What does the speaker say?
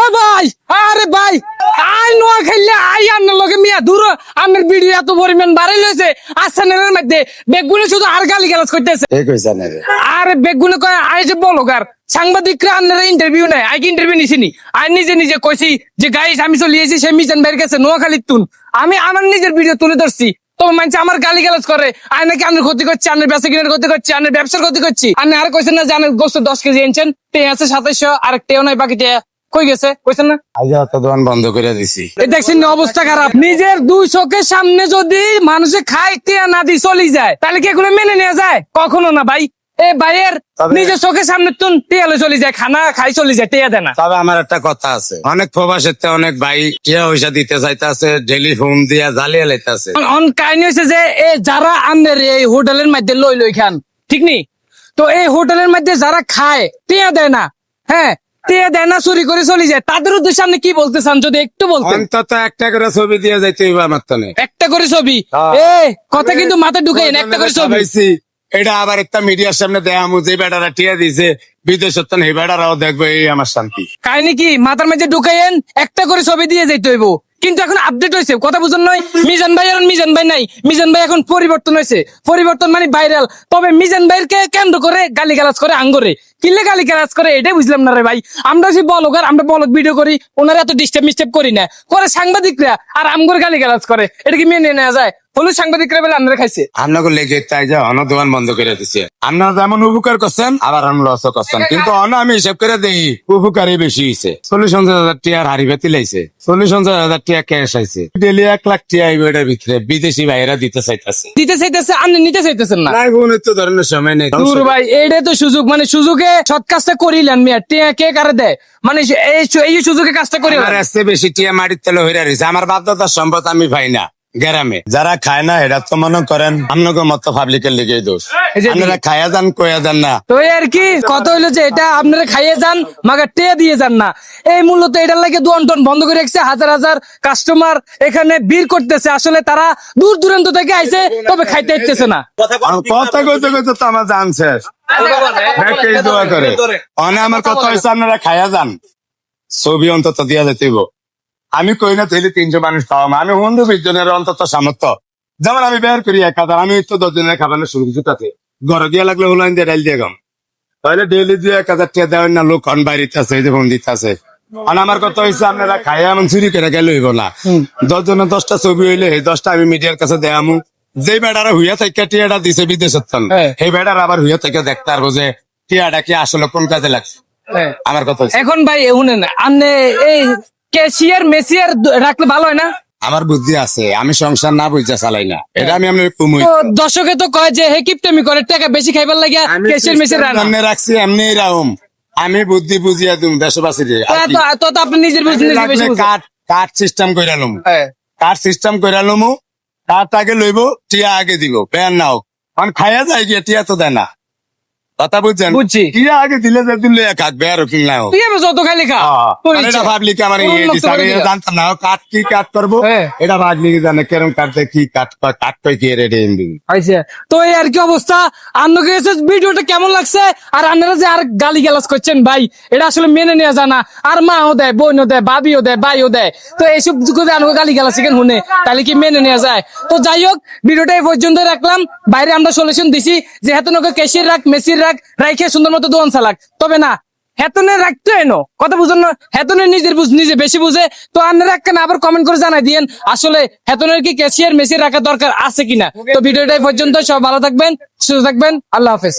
ও ভাই আরে ভাই আই নোয়া খাইলে আই আন্নার লগে মিয়া দূর আমের ভিডিও এত পরিমাণ বাড়াই লইছে আসানের মধ্যে বেগুনে শুধু আর গালি গালাজ করতেছে। এই কইছা না রে আরে বেগুনে কয় আই যে বলগার সাংবাদিকরা আপনারা ইন্টারভিউ আই কি ইন্টারভিউ নিছিনি? আই নিজে নিজে কইছি যে গাইস আমি চলে এসেছি সে মিজান বাইর কাছে তুন। আমি আমার নিজের ভিডিও তুলে ধরছি। তো মানছে আমার গালি গালাজ করে। আই নাকি আমি ক্ষতি করছি আমি ব্যবসা কিনার ক্ষতি করছি আপনার ব্যবসার ক্ষতি করছি। আমি আর কইছেন না জানেন গোস্ত দশ কেজি এনেছেন তে আছে সাতাইশশো আর টেও নাই বাকি কই গেছে? কইছেন না? আজ তো দোকান বন্ধ করে দিছি। দেখছেন না অবস্থা খারাপ। নিজের দুই চোখের সামনে যদি মানুষে খাই টিয়া না দি চলি যায় তাহলে কি এগুলো মেনে নেওয়া যায়? কখনো না ভাই। এ ভাইয়ের নিজের চোখের সামনে তুন টিয়ালে চলি যায় খানা খাই চলি যায় টিয়া দেয় তবে আমার একটা কথা আছে। অনেক প্রবাসের তে অনেক ভাই টিয়া পয়সা দিতে চাইতেছে ডেলি ফোন দিয়া জ্বালিয়ে লাইতেছে। অন কাহিনী হয়েছে যে এ যারা আনের এই হোটেলের মধ্যে লই লই খান ঠিক নি? তো এই হোটেলের মধ্যে যারা খায় টিয়া দেয় না হ্যাঁ? দেয় না চুরি করে চলি যায়। তাদের উদ্দেশ্যে আপনি কি বলতে চান? যদি একটু বলতেন। অন্তত একটা করে ছবি দিয়ে যাইতে হইব আমার তো একটা করে ছবি? হ্যাঁ। এ কথা কিন্তু মাথায় ঢুকে একটা করে ছবি। এটা আবার একটা মিডিয়ার সামনে দেয়া আমু যে বেটারা টিয়া দিছে বিদেশের বেটারাও দেখবে এই আমার শান্তি। কাহিনী কি? মাথার মাঝে ঢুকাইন একটা করে ছবি দিয়ে যাইতে হইব। কিন্তু এখন আপডেট হয়েছে কথা বুঝুন নয় মিজান ভাই আর মিজান ভাই নাই। মিজান ভাই এখন পরিবর্তন হয়েছে পরিবর্তন মানে ভাইরাল তবে মিজান ভাইকে কেন্দ্র করে গালি গালাজ করে আঙ্গরে। কিলে গালি গালাজ করে, এটাই বুঝলাম না রে ভাই। আমরা যে বলগার, আমরা বলক ভিডিও করি, ওনারা এত ডিস্টার্ব মিস্টার্ব করি না। করে সাংবাদিকরা আর আমগর গালি গালাজ করে। এটা কি মেনে নেওয়া যায়? হলুদ সাংবাদিকরা বলে আমরা খাইছে। আপনাকে লেগে তাই যা অন দোকান বন্ধ করে দিছে। আপনারা যেমন উপকার করছেন আবার আমি লস করছেন। কিন্তু অন আমি হিসাব করে দেই উপকারই বেশি হয়েছে চল্লিশ পঞ্চাশ হাজার টিয়ার হাড়ি বেতি লাইছে। চল্লিশ পঞ্চাশ হাজার টিয়া ক্যাশ আইছে। ডেলি এক লাখ টিয়া এটার ভিতরে বিদেশি ভাইয়েরা দিতে চাইতেছে। দিতে চাইতেছে আপনি নিতে চাইতেছেন না। কোনো তো ধরনের সময় নেই। দূর ভাই এইটাই তো সুযোগ মানে সুযোগে সৎ কাজটা করিলেন মিয়া। টিয়া কে কারে দেয়? মানে এই এই সুযোগে কাজটা করি আমার বেশি টিয়া মাটির তেলে হইরা রয়েছে। আমার বাপ দাদার সম্পদ আমি পাই না। গ্রামে যারা খায় না এটা তো মনে করেন আপনাকে মতো পাবলিকের লেগে দোষ। আপনারা খায়া যান কয়া যান না। তো আর কি কত হইল যে এটা আপনারা খাইয়ে যান মাগার টিয়া দিয়ে যান না। এই মূলত এটার লাগে দোয়ান বন্ধ করে রাখছে হাজার হাজার কাস্টমার এখানে ভিড় করতেছে। আসলে তারা দূর দূরান্ত থেকে আইছে তবে খাইতে ইচ্ছেছে না। কথা কইতে কইতে তো আমার জান শেষ। দোয়া করে। অনে আমার কথা হয়েছে আপনারা খাইয়া যান। ছবি অন্তত দিয়া যেতেইব আমি কই না তাইলে তিনশো মানুষ খাওয়াম? আমি বন্ধু বিশ জনের অন্তত সামর্থ্য। যেমন আমি বের করি এক হাজার আমি তো দশ জনের খাবার শুরু কিছু তাতে। ঘরে দিয়া লাগলে হলো দিয়ে ডাইল দিয়ে গম তাহলে ডেইলি দুই এক হাজার টাকা দেওয়ার না লোক অন বাড়িতে আছে এই যে ফোন দিতে আছে। আর আমার কথা হয়েছে আপনারা খাইয়া এমন চুরি করে গেলে হইব না। দশ জনের দশটা ছবি হইলে এই দশটা আমি মিডিয়ার কাছে দেয়ামু। যে বেড়ারা হুইয়া থেকে টিয়াটা দিছে বিদেশের তন হ্যাঁ। সেই বেড়ার আবার হুইয়া থেকে দেখতে পারব যে টিয়াটা কি আসলে কোন কাজে লাগছে। আমার কথা এখন ভাই শুনেন আপনি এই ক্যাশিয়ার মেসিয়ার রাখলে ভালো হয় না? আমার বুদ্ধি আছে আমি সংসার না বুঝা চালাই না। এটা আমি আপনার কুমুই তো দর্শকে তো কয় যে হে কিপটেমি করে টাকা বেশি খাইবার লাগিয়া ক্যাশিয়ার মেসিয়ার রাখা সামনে রাখছি এমনি রাউম আমি বুদ্ধি বুঝিয়া দিম দেশবাসী তো তো আপনি নিজের বিজনেস বেশি বুঝেন। কাঠ কাঠ সিস্টেম কইরা লম। হ্যাঁ। কাঠ সিস্টেম কইরা লমু কাঠ আগে লইব টিয়া আগে দিব। পেন নাও। কারণ খাইয়া যায় গিয়া টিয়া তো দেয় না। কথা বুঝছেন? বুঝছি। টিয়া আগে দিলে যে দিলে কাটবে আর কিনলাম তুই এবার যত খালি খা এটা ভাবলি কি আমার ইয়ে লোক আমি জানতাম না। কি করব? হ্যাঁ। এটা ভাবলি কি জানে কেরম কাটতে কি কাঠ কাঠ কই কি রেডি এন্ডিং আচ্ছা তো এই আর কি অবস্থা? আপনাকে কাছে ভিডিওটা কেমন লাগছে? আর আপনারা যে আর গালি গালাজ করছেন ভাই এটা আসলে মেনে নেওয়া জানা আর মাও দেয় বোনও দেয় ভাবিও দেয় ভাইও দেয়। তো এইসব যদি গালি গালাজ শিখেন শুনে তাহলে কি মেনে নেওয়া যায়? তো যাই হোক ভিডিওটা এই পর্যন্ত রাখলাম। বাইরে আমরা সলিউশন দিছি। যে হেতনকে ক্যাশিয়ার রাখ মেসির রাখ রাইখে সুন্দর মতো দোয়ান চালাক তবে না হেতনে রাখতে এনো। কথা বুঝুন না হেতনে নিজের বুঝ নিজে বেশি বুঝে। তো আপনারা রাখেন আবার কমেন্ট করে জানাই দিয়েন আসলে হেতনের কি ক্যাশিয়ার মেসি রাখা দরকার আছে কিনা? তো ভিডিওটাই পর্যন্ত সব ভালো থাকবেন সুস্থ থাকবেন আল্লাহ হাফেজ।